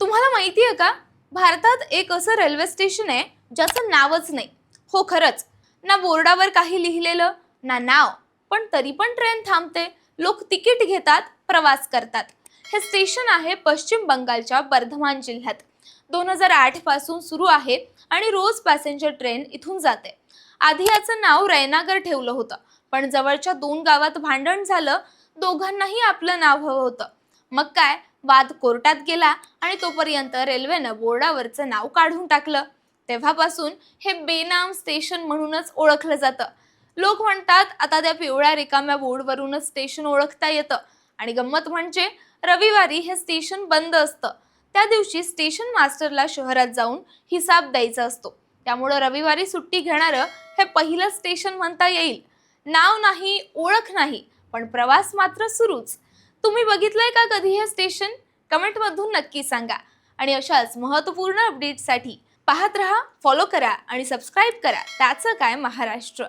तुम्हाला माहिती आहे का? भारतात एक असं रेल्वे स्टेशन आहे ज्याचं नावच नाही. हो खरंच. ना बोर्डावर काही लिहिलेलं ना नाव. पण तरी पण ट्रेन थांबते. लोक तिकीट घेतात प्रवास करतात. हे स्टेशन आहे पश्चिम बंगालच्या बर्धमान जिल्ह्यात. दोन हजार आठपासून सुरू आहे आणि रोज पॅसेंजर ट्रेन इथून जाते. आधी याचं नाव रैनागर ठेवलं होतं. पण जवळच्या दोन गावात भांडण झालं दोघांनाही आपलं नाव हवं होतं. मग काय? वाद कोर्टात गेला आणि तोपर्यंत रेल्वेनं बोर्डावरचं नाव काढून टाकलं. तेव्हापासून हे बेनाम स्टेशन म्हणूनच ओळखलं जातं. लोक म्हणतात आता त्या पिवळ्या रिकाम्या बोर्डवरूनच स्टेशन ओळखता येतं. आणि गंमत म्हणजे रविवारी हे स्टेशन बंद असतं. त्या दिवशी स्टेशन मास्टरला शहरात जाऊन हिसाब द्यायचा असतो. त्यामुळं रविवारी सुट्टी घेणारं हे पहिलं स्टेशन म्हणता येईल. नाव नाही ओळख नाही पण प्रवास मात्र सुरूच. तुम्ही बघितलंय का कधी हे स्टेशन? कमेंटमधून नक्की सांगा. आणि अशाच महत्त्वपूर्ण अपडेटसाठी पाहत रहा फॉलो करा आणि सबस्क्राईब करा. त्याचं काय महाराष्ट्र?